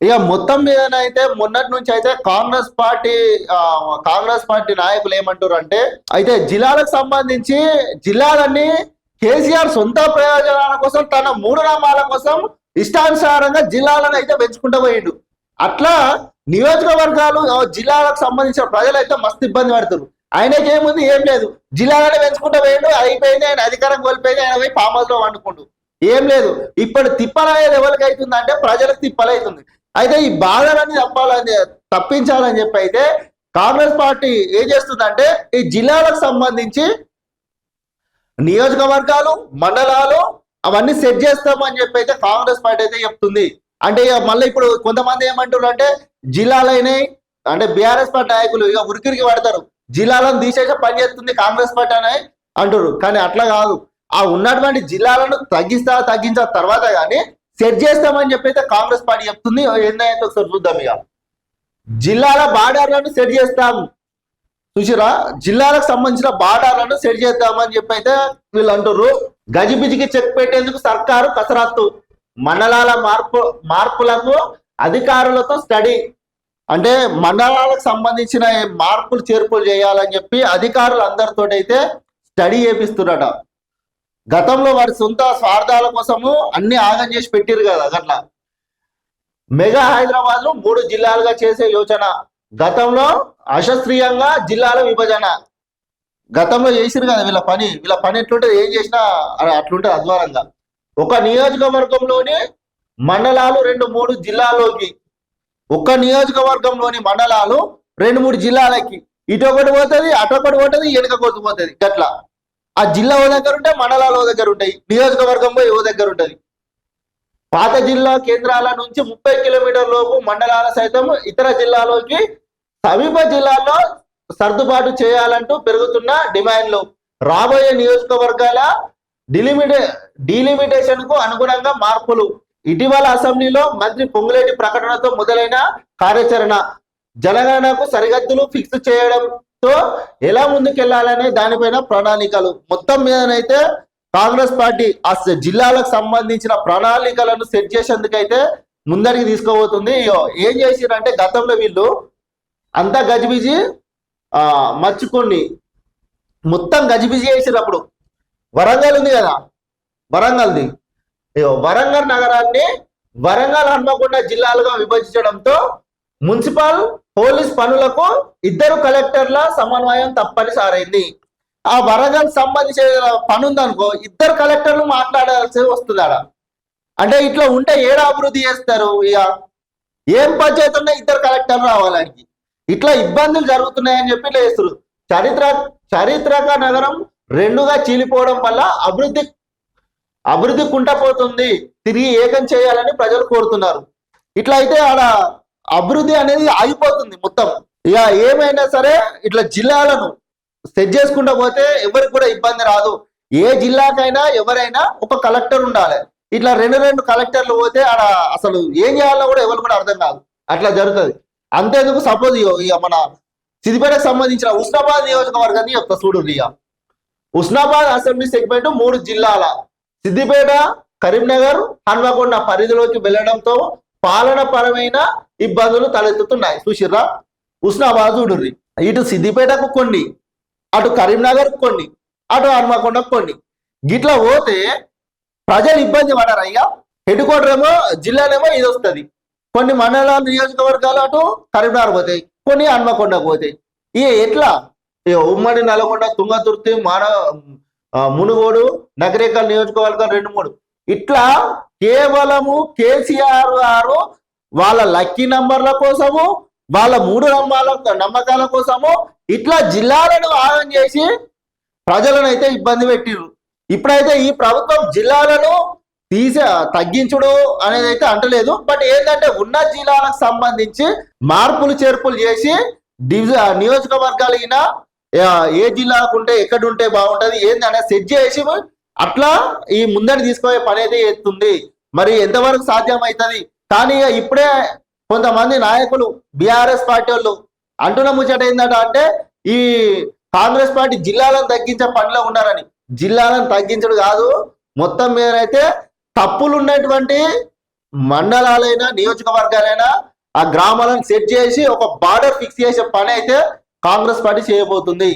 ఇక మొత్తం మీదనైతే మొన్నటి నుంచి అయితే కాంగ్రెస్ పార్టీ కాంగ్రెస్ పార్టీ నాయకులు ఏమంటారు అంటే అయితే జిల్లాలకు సంబంధించి జిల్లాలన్నీ కేసీఆర్ సొంత ప్రయోజనాల కోసం తన మూడు నామాల కోసం ఇష్టానుసారంగా జిల్లాలను అయితే పెంచుకుంటూ పోయిండు. అట్లా నియోజకవర్గాలు జిల్లాలకు సంబంధించిన ప్రజలు అయితే మస్తు ఇబ్బంది పడుతున్నారు ఆయనకి ఏముంది ఏం లేదు. జిల్లాలనే పెంచుకుంటూ పోయిండు అయిపోయింది ఆయన అధికారం కోల్పోయింది ఆయన పోయి ఫామ్ హౌస్లో వండుకుండు ఏం లేదు. ఇప్పుడు తిప్పలనేది ఎవరికి అవుతుంది అంటే ప్రజలకు తిప్పలవుతుంది అయితే ఈ బాధలన్నీ తప్పాలని తప్పించాలని చెప్పి అయితే కాంగ్రెస్ పార్టీ ఏం చేస్తుందంటే ఈ జిల్లాలకు సంబంధించి నియోజకవర్గాలు మండలాలు అవన్నీ సెట్ చేస్తామని చెప్పి అయితే కాంగ్రెస్ పార్టీ అయితే చెప్తుంది. అంటే ఇక మళ్ళీ ఇప్పుడు కొంతమంది ఏమంటారు అంటే జిల్లాలైనాయి అంటే బీఆర్ఎస్ పార్టీ నాయకులు ఇక ఉరికిరికి పడతారు. జిల్లాలను తీసేసే పని చేస్తుంది కాంగ్రెస్ పార్టీ అని అంటారు కానీ అట్లా కాదు. ఆ ఉన్నటువంటి జిల్లాలను తగ్గిస్తా తగ్గించిన తర్వాత కానీ సెట్ చేస్తామని చెప్పి అయితే కాంగ్రెస్ పార్టీ చెప్తుంది. ఏందైతే ఒకసారి చూద్దాం ఇక. జిల్లాల బార్డర్లను సెట్ చేస్తాం. చూసిరా జిల్లాలకు సంబంధించిన బార్డర్లను సెట్ చేద్దామని చెప్పి అయితే వీళ్ళు అంటారు గజిబిజికి చెక్ పెట్టేందుకు సర్కారు కసరత్తు. మండలాల మార్పు మార్పులకు అధికారులతో స్టడీ. అంటే మండలాలకు సంబంధించిన మార్పులు చేర్పులు చేయాలని చెప్పి అధికారులు అందరితో అయితే స్టడీ చేపిస్తున్నారట గతంలో వారి సొంత స్వార్థాల కోసము అన్ని ఆగం చేసి పెట్టిరు కదా అట్లా మెగా హైదరాబాద్లో మూడు జిల్లాలుగా చేసే యోచన. గతంలో అశస్త్రీయంగా జిల్లాల విభజన. గతంలో చేసిరు కదా వీళ్ళ పని. వీళ్ళ పని ఎట్లుంటే ఏం చేసినా అ- అట్లుంటది అధ్వానంగా. ఒక నియోజకవర్గంలోని మండలాలు రెండు మూడు జిల్లాలోకి ఒక నియోజకవర్గంలోని మండలాలు రెండు మూడు జిల్లాలకి. ఇటు ఒకటి పోతుంది అటు ఒకటి పోతుంది వెనుక కొద్ది పోతుంది గట్లా. ఆ జిల్లా ఓ దగ్గర ఉంటాయి మండలాలు ఓ దగ్గర ఉంటాయి. నియోజకవర్గం పోయి ఓ దగ్గర ఉంటుంది. పాత జిల్లా కేంద్రాల నుంచి ముప్పై కిలోమీటర్ లోపు మండలాల సైతం ఇతర జిల్లాలోకి సమీప జిల్లాల్లో సర్దుబాటు చేయాలంటూ పెరుగుతున్న డిమాండ్లు. రాబోయే నియోజకవర్గాల డిలిమిటే డిలిమిటేషన్కు అనుగుణంగా మార్పులు. ఇటీవల అసెంబ్లీలో మంత్రి పొంగులేటి ప్రకటనతో మొదలైన కార్యాచరణ. జనగణనకు సరిహద్దులు ఫిక్స్ చేయడం. సో ఎలా ముందుకెళ్ళాలనే దానిపైన ప్రణాళికలు. మొత్తం మీదనైతే కాంగ్రెస్ పార్టీ ఆ జిల్లాలకు సంబంధించిన ప్రణాళికలను సెట్ చేసేందుకైతే ముందరికి తీసుకోబోతుంది. ఏం చేసిరంటే గతంలో వీళ్ళు అంతా గజిబిజి ఆ మర్చుకొని మొత్తం గజిబిజి చేసినప్పుడు వరంగల్ ఉంది కదా? వరంగల్ది. ఇగో వరంగల్ నగరాన్ని వరంగల్ హన్మకొండ జిల్లాలుగా విభజించడంతో మున్సిపల్ పోలీస్ పనులకు ఇద్దరు కలెక్టర్ల సమన్వయం తప్పనిసరైంది. ఆ వరంగల్ సంబంధించిన పని ఉందనుకో ఇద్దరు కలెక్టర్లు మాట్లాడాల్సి వస్తుంది ఆడ అంటే ఇట్లా ఉంటే ఏడ అభివృద్ధి చేస్తారు ఇక? ఏం పంచాయతీ ఉన్నా ఇద్దరు కలెక్టర్లు రావడానికి ఇట్లా ఇబ్బందులు జరుగుతున్నాయని చెప్పి ఇట్లా చేస్తారు చరిత్ర చారిత్రక నగరం రెండుగా చీలిపోవడం వల్ల అభివృద్ధి అభివృద్ధి కుంటపోతుంది. తిరిగి ఏకం చేయాలని ప్రజలు కోరుతున్నారు. ఇట్లా అయితే ఆడ అభివృద్ధి అనేది ఆగిపోతుంది మొత్తం. ఇక ఏమైనా సరే ఇట్లా జిల్లాలను సెట్ చేసుకుంటా పోతే ఎవరికి కూడా ఇబ్బంది రాదు. ఏ జిల్లాకైనా ఎవరైనా ఒక కలెక్టర్ ఉండాలి. ఇట్లా రెండు రెండు కలెక్టర్లు పోతే ఆడ అసలు ఏం చేయాలో కూడా ఎవరు కూడా అర్థం కాదు. అట్లా జరుగుతుంది. అంతేందుకు సపోజ్ ఇక మన సిద్దిపేటకు సంబంధించిన ఉస్నాబాద్ నియోజకవర్గాన్ని యొక్క చూడు ఇక ఉస్నాబాద్ అసెంబ్లీ సెగ్మెంట్ మూడు జిల్లాల. సిద్దిపేట కరీంనగర్ హన్మకొండ పరిధిలోకి వెళ్ళడంతో పాలన పరమైన ఇబ్బందులు తలెత్తుతున్నాయి. చూసిర్రా? ఉస్నాబాద్ చూడుర్రి ఇటు సిద్దిపేటకు కొన్ని అటు కరీంనగర్ కొన్ని అటు హనుమకొండ కొన్ని. గిట్లా పోతే ప్రజలు ఇబ్బంది పడరు అయ్యా హెడ్ క్వార్టర్ ఏమో జిల్లానేమో ఇది వస్తుంది. కొన్ని మండలాలు నియోజకవర్గాలు అటు కరీంనగర్ పోతాయి కొన్ని హన్మకొండకు పోతాయి. ఇక ఎట్లా? ఉమ్మడి నల్గొండ తుంగతుర్తి మాన మునుగోడు నగరేకల్ నియోజకవర్గం రెండు మూడు. ఇట్లా కేవలము కేసీఆర్ గారు వాళ్ళ లక్కీ నంబర్ల కోసము వాళ్ళ మూడు నమ్మాల నమ్మకాల కోసము ఇట్లా జిల్లాలను ఆగం చేసి ప్రజలను అయితే ఇబ్బంది పెట్టిరు ఇప్పుడైతే ఈ ప్రభుత్వం జిల్లాలను తీసే తగ్గించుడు అనేది అయితే అంటలేదు. బట్ ఏంటంటే ఉన్న జిల్లాలకు సంబంధించి మార్పులు చేర్పులు చేసి డివిజ నియోజకవర్గాలైన ఏ జిల్లాకు ఉంటే ఎక్కడ ఉంటే బాగుంటది అనేది సెట్ చేసి అట్లా ఈ ముందడి తీసుకోవే పని అయితే ఎత్తుంది. మరి ఎంతవరకు సాధ్యం అవుతుంది కానీ ఇక ఇప్పుడే కొంతమంది నాయకులు బీఆర్ఎస్ పార్టీ వాళ్ళు అంటున్న ముచ్చట ఏంటంటే అంటే ఈ కాంగ్రెస్ పార్టీ జిల్లాలను తగ్గించే పనిలో ఉన్నారని. జిల్లాలను తగ్గించడం కాదు మొత్తం మీదైతే తప్పులు ఉన్నటువంటి మండలాలైనా నియోజకవర్గాలైనా ఆ గ్రామాలను సెట్ చేసి ఒక బార్డర్ ఫిక్స్ చేసే పని అయితే కాంగ్రెస్ పార్టీ చేయబోతుంది.